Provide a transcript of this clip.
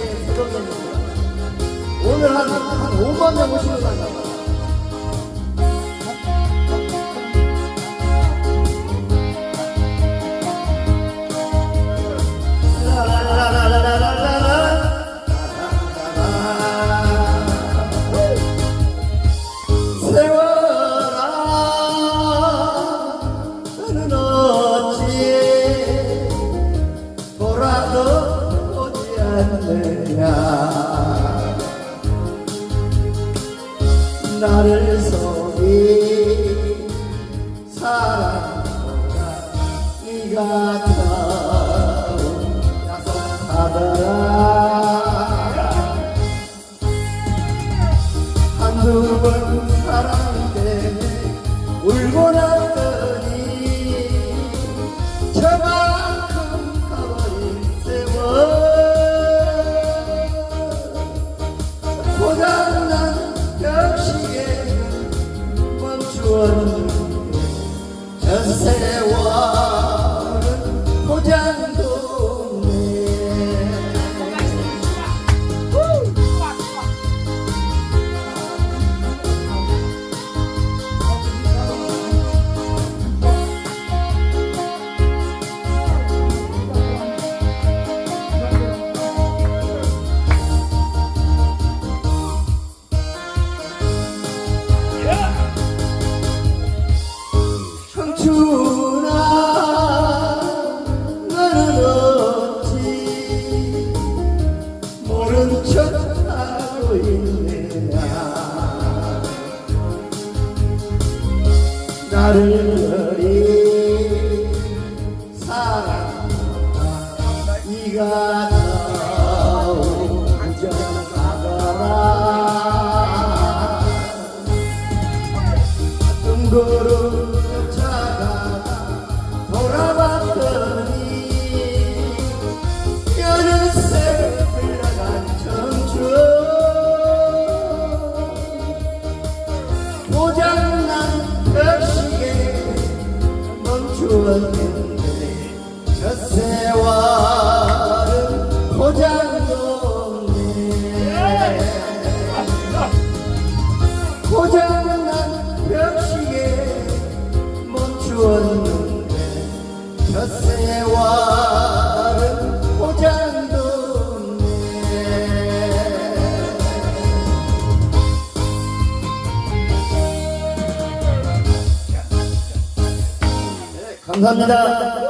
예. 오늘 한, 한 5만 명 오시는 않느냐? 나를 속이 사랑보다 네가 더 약속하더라. 한두 번 사랑 때문에 울고 났 멈추 모른 척하고 있느냐 나를 그리 사랑하다. 네가 고장난 벽시계 멈추었는데 저 세월 감사합니다.